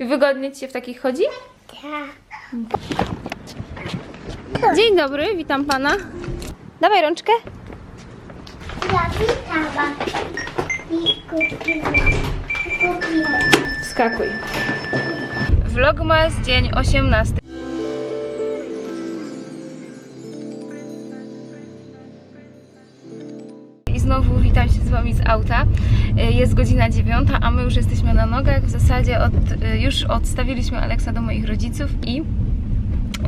Wygodnie Ci się w takich chodzi? Tak. Dzień dobry, witam Pana. Dawaj rączkę. Ja witałam. I kupiłam. Kupiłam. Wskakuj. Vlogmas dzień 18. Jest godzina 9, a my już jesteśmy na nogach. W zasadzie od, y, już odstawiliśmy Aleksa do moich rodziców i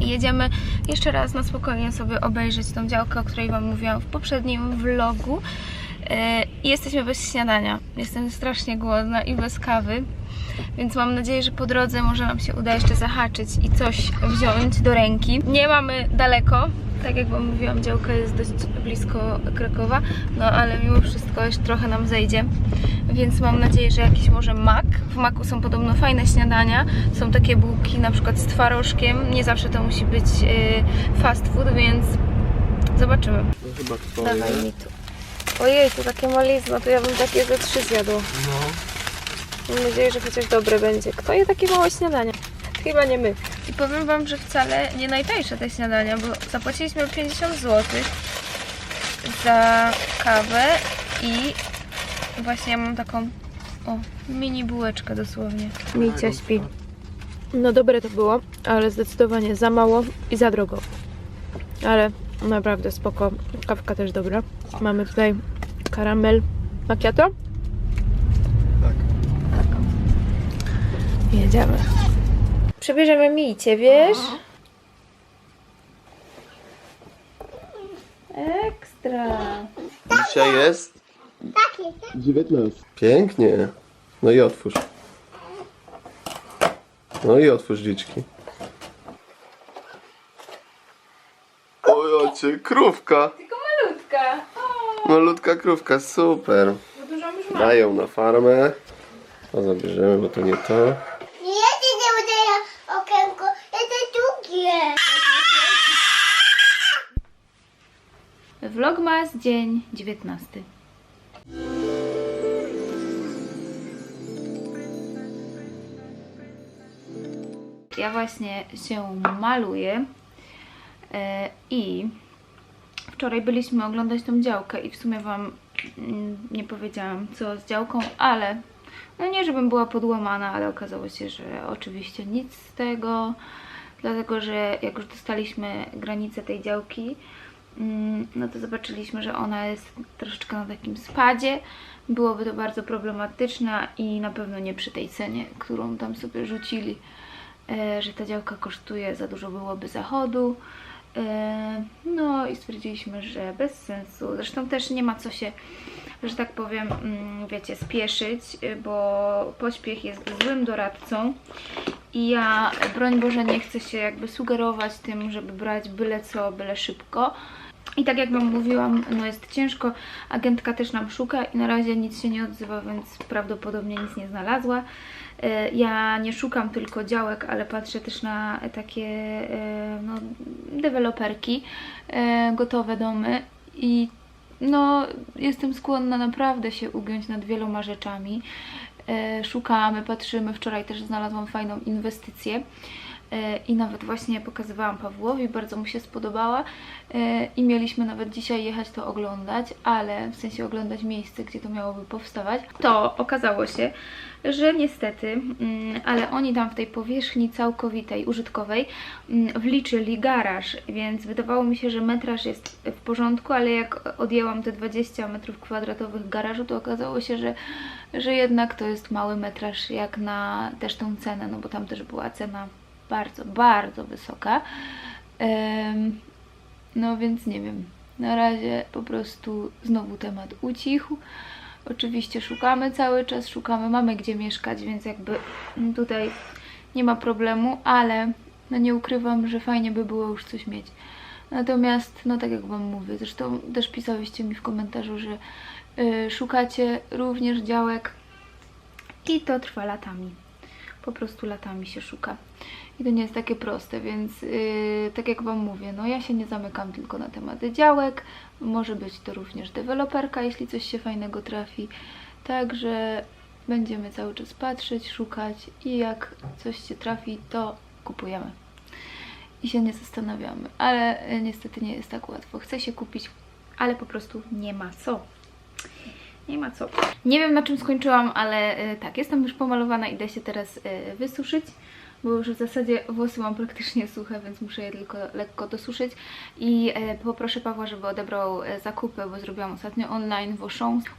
jedziemy jeszcze raz na spokojnie sobie obejrzeć tą działkę, o której Wam mówiłam w poprzednim vlogu. E, I jesteśmy bez śniadania. Jestem strasznie głodna i bez kawy, więc mam nadzieję, że po drodze może nam się uda jeszcze zahaczyć i coś wziąć do ręki. Nie mamy daleko, tak jak Wam mówiłam, działka jest dość blisko Krakowa, no ale mimo wszystko jeszcze trochę nam zejdzie, więc mam nadzieję, że jakiś może mak. W maku są podobno fajne śniadania, są takie bułki na przykład z twarożkiem, nie zawsze to musi być e, fast food, więc zobaczymy. No chyba twoje. Dawaj mi tu. Ojej, to takie malizno, to ja bym takie ze trzy zjadła. No. Mam nadzieję, że chociaż dobre będzie. Kto je takie małe śniadania? Chyba nie my. I powiem Wam, że wcale nie najtańsze te śniadania, bo zapłaciliśmy 50 zł za kawę i właśnie ja mam taką o, mini bułeczkę dosłownie. Micia śpi. No dobre to było, ale zdecydowanie za mało i za drogo. Ale naprawdę spoko. Kawka też dobra. Mamy tutaj karamel macchiato. Tak. Jedziemy. Przebierzemy Micie, wiesz? Ekstra. Dzisiaj jest Takie. 19. Pięknie. No i otwórz. No i otwórz liczki. Oj, ocie, krówka. Tylko malutka. Malutka krówka, super. Dużo już. Dają na farmę. To zabierzemy, bo to nie to. Nie jedzie nie udaje okienko. Jest drugie. Vlogmas dzień 19. Ja właśnie się maluję e, i wczoraj byliśmy oglądać tą działkę i w sumie Wam mm, nie powiedziałam co z działką, ale no nie żebym była podłamana, ale okazało się, że oczywiście nic z tego, dlatego że jak już dostaliśmy granicę tej działki, no to zobaczyliśmy, że ona jest troszeczkę na takim spadzie. Byłoby to bardzo problematyczne i na pewno nie przy tej cenie, którą tam sobie rzucili, e, że ta działka kosztuje za dużo byłoby zachodu. E, No i stwierdziliśmy, że bez sensu. Zresztą też nie ma co się, że tak powiem, mm, wiecie, spieszyć, y, bo pośpiech jest złym doradcą. I ja, broń Boże, nie chcę się jakby sugerować tym, żeby brać byle co, byle szybko. I tak jak Wam mówiłam, no jest ciężko, agentka też nam szuka i na razie nic się nie odzywa, więc prawdopodobnie nic nie znalazła. E, Ja nie szukam tylko działek, ale patrzę też na takie e, no, deweloperki, e, gotowe domy i no, jestem skłonna naprawdę się ugiąć nad wieloma rzeczami. Szukamy, patrzymy. Wczoraj też znalazłam fajną inwestycję i nawet właśnie pokazywałam Pawłowi, bardzo mu się spodobała e, i mieliśmy nawet dzisiaj jechać to oglądać, ale w sensie oglądać miejsce, gdzie to miałoby powstawać. To okazało się, że niestety, mm, ale oni tam w tej powierzchni całkowitej, użytkowej mm, wliczyli garaż, więc wydawało mi się, że metraż jest w porządku, ale jak odjęłam te 20 metrów kwadratowych garażu, to okazało się, że, że jednak to jest mały metraż jak na też tą cenę, no bo tam też była cena bardzo, bardzo wysoka. No więc nie wiem. Na razie po prostu znowu temat ucichł. Oczywiście szukamy cały czas, szukamy, mamy gdzie mieszkać, więc jakby tutaj nie ma problemu, ale no nie ukrywam, że fajnie by było już coś mieć. Natomiast, no tak jak Wam mówię, zresztą też pisałyście mi w komentarzu, że y, szukacie również działek i to trwa latami. Po prostu latami się szuka. I to nie jest takie proste, więc yy, tak jak Wam mówię, no ja się nie zamykam tylko na tematy działek. Może być to również deweloperka, jeśli coś się fajnego trafi. Także będziemy cały czas patrzeć, szukać i jak coś się trafi, to kupujemy. I się nie zastanawiamy, ale e, niestety nie jest tak łatwo. Chce się kupić, ale po prostu nie ma co. Nie ma co. Nie wiem na czym skończyłam, ale e, tak, jestem już pomalowana, idę się teraz e, wysuszyć, bo już w zasadzie włosy mam praktycznie suche, więc muszę je tylko lekko dosuszyć i e, poproszę Pawła, żeby odebrał e, zakupy, bo zrobiłam ostatnio online w.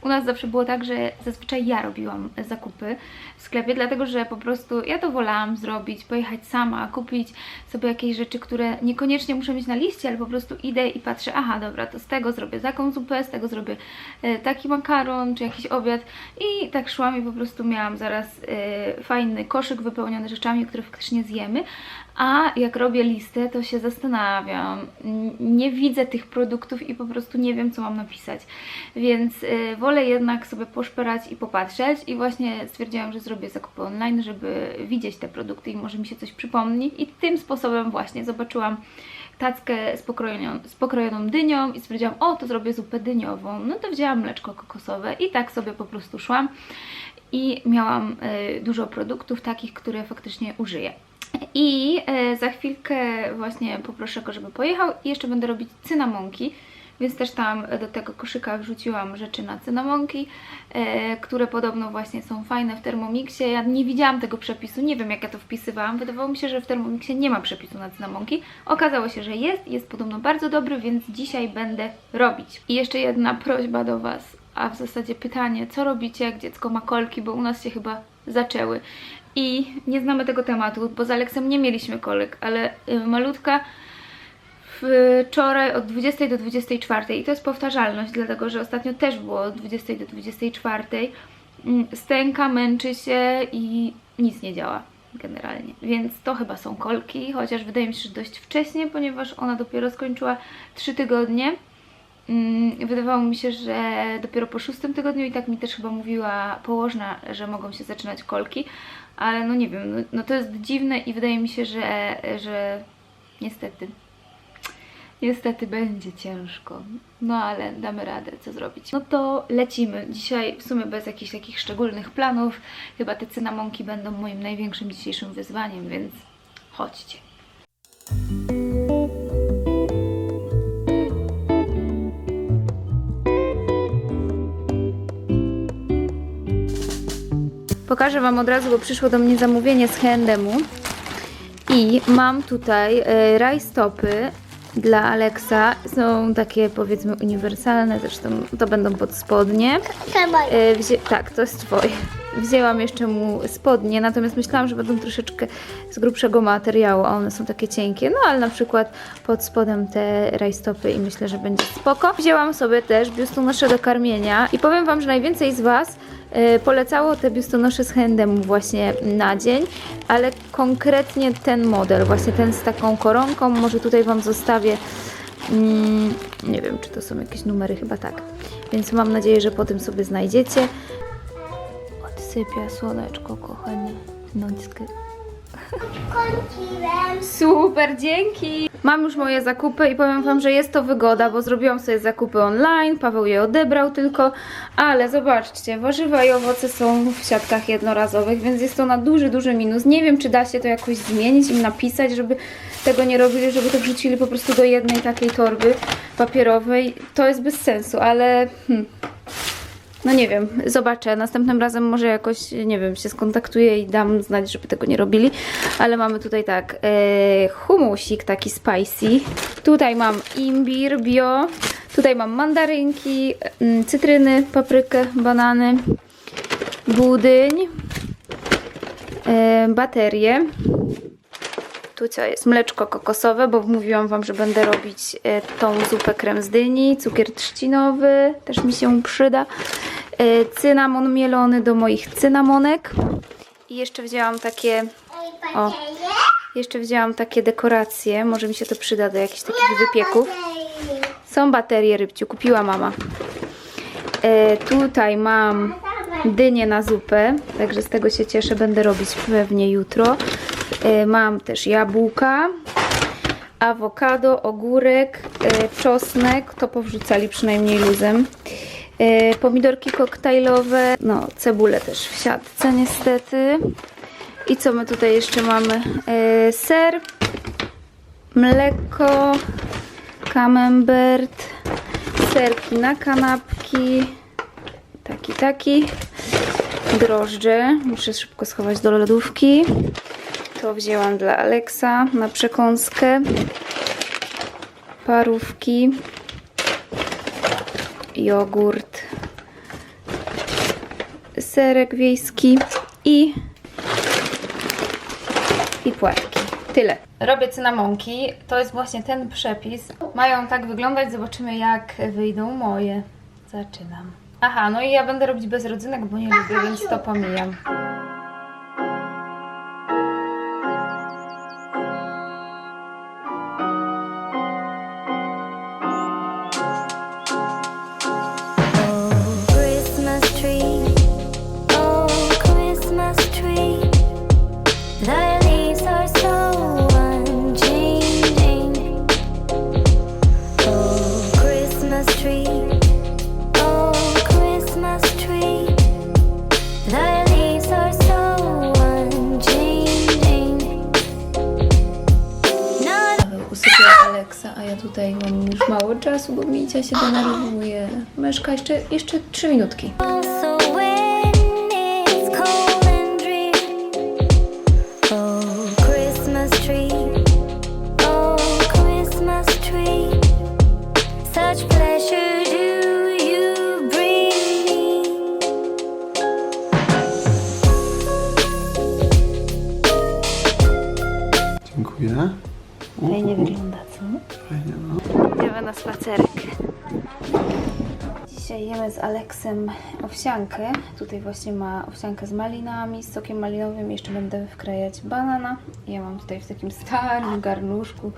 U nas zawsze było tak, że zazwyczaj ja robiłam e, zakupy w sklepie, dlatego że po prostu ja to wolałam zrobić, pojechać sama, kupić sobie jakieś rzeczy, które niekoniecznie muszę mieć na liście, ale po prostu idę i patrzę, aha, dobra, to z tego zrobię taką zupę, z tego zrobię taki makaron, czy jakiś obiad i tak szłam i po prostu miałam zaraz fajny koszyk wypełniony rzeczami, które faktycznie zjemy, a jak robię listę, to się zastanawiam, nie widzę tych produktów i po prostu nie wiem, co mam napisać, więc e, wolę jednak sobie poszperać i popatrzeć i właśnie stwierdziłam, że zrobię zakupy online, żeby widzieć te produkty i może mi się coś przypomni. I tym sposobem właśnie zobaczyłam tackę z pokrojoną, z pokrojoną dynią i stwierdziłam, o to zrobię zupę dyniową. No to wzięłam mleczko kokosowe i tak sobie po prostu szłam i miałam y, dużo produktów takich, które faktycznie użyję. I y, za chwilkę właśnie poproszę go, żeby pojechał i jeszcze będę robić cynamonki, więc też tam do tego koszyka wrzuciłam rzeczy na cynamonki, e, które podobno właśnie są fajne w Thermomixie. Ja nie widziałam tego przepisu, nie wiem jak ja to wpisywałam. Wydawało mi się, że w Thermomixie nie ma przepisu na cynamonki. Okazało się, że jest, jest podobno bardzo dobry, więc dzisiaj będę robić. I jeszcze jedna prośba do Was, a w zasadzie pytanie, co robicie jak dziecko ma kolki, bo u nas się chyba zaczęły. I nie znamy tego tematu, bo z Aleksem nie mieliśmy kolek, ale y, malutka wczoraj od 20 do 24 i to jest powtarzalność, dlatego że ostatnio też było od 20 do 24. Mm, Stęka, męczy się i nic nie działa generalnie. Więc to chyba są kolki, chociaż wydaje mi się, że dość wcześnie, ponieważ ona dopiero skończyła 3 tygodnie. Mm, Wydawało mi się, że dopiero po szóstym tygodniu i tak mi też chyba mówiła położna, że mogą się zaczynać kolki, ale no nie wiem, no, no to jest dziwne i wydaje mi się, że, że niestety Niestety będzie ciężko, no ale damy radę, co zrobić. No to lecimy. Dzisiaj w sumie bez jakichś takich szczególnych planów. Chyba te cynamonki będą moim największym dzisiejszym wyzwaniem, więc chodźcie. Pokażę Wam od razu, bo przyszło do mnie zamówienie z H&M-u. I mam tutaj e, rajstopy dla Alexa. Są takie powiedzmy uniwersalne, zresztą to będą pod spodnie. E, Wzię- tak, to jest twoje. Wzięłam jeszcze mu spodnie, natomiast myślałam, że będą troszeczkę z grubszego materiału, a one są takie cienkie. No ale na przykład pod spodem te rajstopy i myślę, że będzie spoko. Wzięłam sobie też biustonosze do karmienia i powiem Wam, że najwięcej z Was e, polecało te biustonosze z handem właśnie na dzień, ale konkretnie ten model, właśnie ten z taką koronką, może tutaj Wam zostawię Mm, nie wiem, czy to są jakieś numery, chyba tak. Więc mam nadzieję, że potem sobie znajdziecie. Odsypia słoneczko, kochanie. Nockę. kończyłem. Super, dzięki! Mam już moje zakupy i powiem Wam, że jest to wygoda, bo zrobiłam sobie zakupy online, Paweł je odebrał tylko, ale zobaczcie, warzywa i owoce są w siatkach jednorazowych, więc jest to na duży, duży minus. Nie wiem, czy da się to jakoś zmienić, im napisać, żeby tego nie robili, żeby to wrzucili po prostu do jednej takiej torby papierowej. To jest bez sensu, ale... Hmm. No nie wiem, zobaczę. Następnym razem może jakoś, nie wiem, się skontaktuję i dam znać, żeby tego nie robili. Ale mamy tutaj tak, e, humusik taki spicy. Tutaj mam imbir bio. Tutaj mam mandarynki, mm, cytryny, paprykę, banany, budyń, e, baterie. Tu co jest? Mleczko kokosowe, bo mówiłam Wam, że będę robić e, tą zupę krem z dyni. Cukier trzcinowy też mi się przyda. E, cynamon mielony do moich cynamonek. I jeszcze wzięłam takie, O. jeszcze wzięłam takie dekoracje. Może mi się to przyda do jakichś takich wypieków. Są baterie rybciu, kupiła mama. E, tutaj mam dynię na zupę, także z tego się cieszę, będę robić pewnie jutro. E, mam też jabłka, awokado, ogórek, e, czosnek, to powrzucali przynajmniej luzem. E, pomidorki koktajlowe, no cebulę też w siatce niestety. I co my tutaj jeszcze mamy? E, ser, mleko, camembert, serki na kanapki, taki, taki, drożdże, muszę szybko schować do lodówki. To wzięłam dla Aleksa na przekąskę, parówki, jogurt, serek wiejski i i płatki. Tyle. Robię cynamonki. To jest właśnie ten przepis. Mają tak wyglądać. Zobaczymy jak wyjdą moje. Zaczynam. Aha, no i ja będę robić bez rodzynek, bo nie lubię, więc to pomijam. Tutaj mam już mało czasu, bo Micia się denerwuje. Myszka, jeszcze, jeszcze trzy minutki. Z Aleksem owsiankę. Tutaj właśnie ma owsiankę z malinami, z sokiem malinowym. Jeszcze będę wkrajać banana. Ja mam tutaj w takim starym garnuszku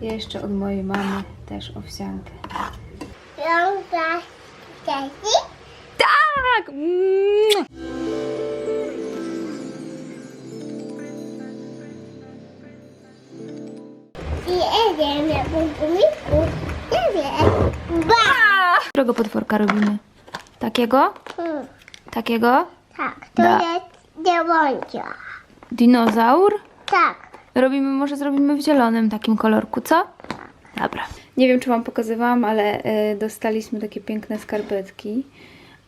jeszcze od mojej mamy też owsiankę. Tak! I jedziemy na punkumiku. Którego potworka robimy? Takiego? Takiego? Tak, to Da. jest dziewoncia. Dinozaur? Tak. Robimy, może zrobimy w zielonym takim kolorku, co? Dobra. Nie wiem, czy Wam pokazywałam, ale y, dostaliśmy takie piękne skarpetki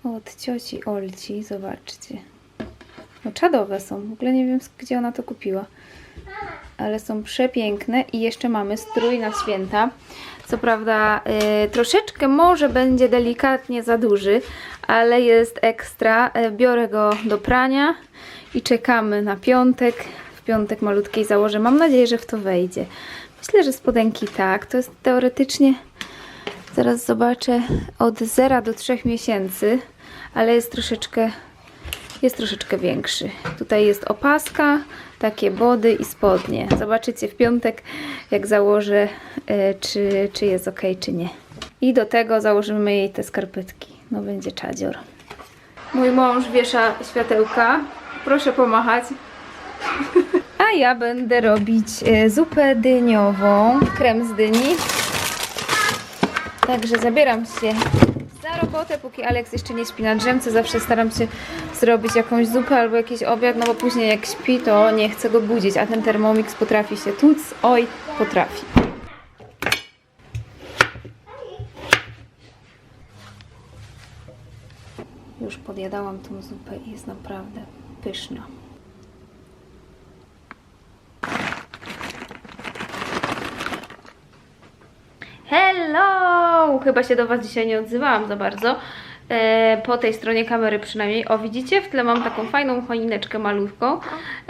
od cioci Olci. Zobaczcie. No czadowe są. W ogóle nie wiem, sk- gdzie ona to kupiła. Ale są przepiękne i jeszcze mamy strój na święta. Co prawda y, troszeczkę może będzie delikatnie za duży, ale jest ekstra. Y, biorę go do prania i czekamy na piątek. W piątek malutkiej założę. Mam nadzieję, że w to wejdzie. Myślę, że spodenki tak. To jest teoretycznie, zaraz zobaczę, od 0 do 3 miesięcy, ale jest troszeczkę jest troszeczkę większy. Tutaj jest opaska, takie body i spodnie. Zobaczycie w piątek, jak założę, e, czy, czy jest ok, czy nie. I do tego założymy jej te skarpetki. No będzie czadzior. Mój mąż wiesza światełka. Proszę pomachać. A ja będę robić e, zupę dyniową, krem z dyni. Także zabieram się robotę, póki Aleks jeszcze nie śpi na drzemce. Zawsze staram się zrobić jakąś zupę albo jakiś obiad, no bo później jak śpi, to nie chcę go budzić, a ten Thermomix potrafi się tuc. Oj, potrafi. Już podjadałam tą zupę i jest naprawdę pyszna. Chyba się do Was dzisiaj nie odzywałam za bardzo. E, po tej stronie kamery przynajmniej. O, widzicie? W tle mam taką fajną choineczkę malutką.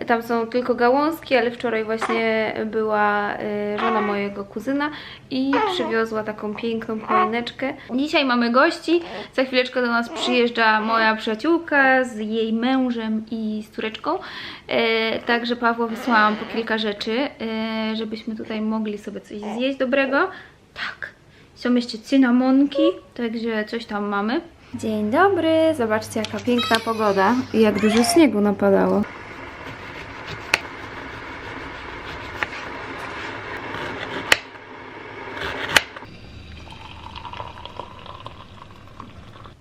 Tam są tylko gałązki, ale wczoraj właśnie była e, żona mojego kuzyna i przywiozła taką piękną choineczkę. Dzisiaj mamy gości. Za chwileczkę do nas przyjeżdża moja przyjaciółka z jej mężem i z córeczką. E, Także Pawło wysłałam po kilka rzeczy, e, żebyśmy tutaj mogli sobie coś zjeść dobrego. Tak. Są jeszcze cynamonki, także coś tam mamy. Dzień dobry, zobaczcie jaka piękna pogoda i jak dużo śniegu napadało.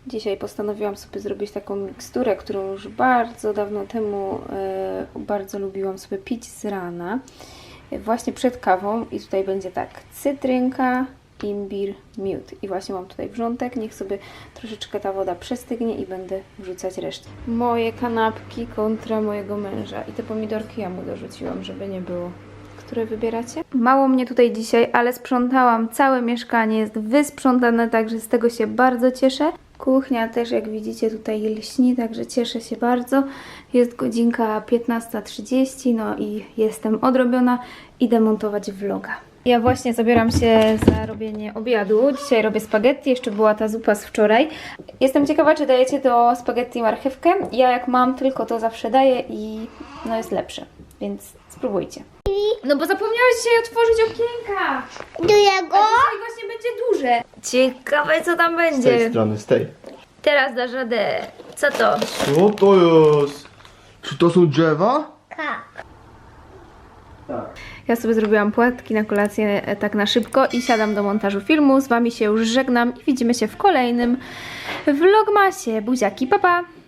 Dzisiaj postanowiłam sobie zrobić taką miksturę, którą już bardzo dawno temu e, bardzo lubiłam sobie pić z rana. E, Właśnie przed kawą i tutaj będzie tak cytrynka, imbir, miód. I właśnie mam tutaj wrzątek, niech sobie troszeczkę ta woda przestygnie i będę wrzucać resztę. Moje kanapki kontra mojego męża i te pomidorki ja mu dorzuciłam, żeby nie było. Które wybieracie? Mało mnie tutaj dzisiaj, ale sprzątałam całe mieszkanie, jest wysprzątane, także z tego się bardzo cieszę. Kuchnia też, jak widzicie, tutaj lśni, także cieszę się bardzo. Jest godzinka 15.30, no i jestem odrobiona. Idę montować vloga. Ja właśnie zabieram się za robienie obiadu. Dzisiaj robię spaghetti, jeszcze była ta zupa z wczoraj. Jestem ciekawa, czy dajecie do spaghetti marchewkę. Ja jak mam, tylko to zawsze daję i no jest lepsze, więc spróbujcie. No bo zapomniałeś dzisiaj otworzyć okienka. Do jego? A dzisiaj właśnie będzie duże. Ciekawe co tam Z tej będzie. strony, z tej. Teraz dasz radę. Co to? Co to jest? Czy to są drzewa? Tak. Ja sobie zrobiłam płatki na kolację e, tak na szybko i siadam do montażu filmu. Z Wami się już żegnam i widzimy się w kolejnym vlogmasie. Buziaki, pa pa!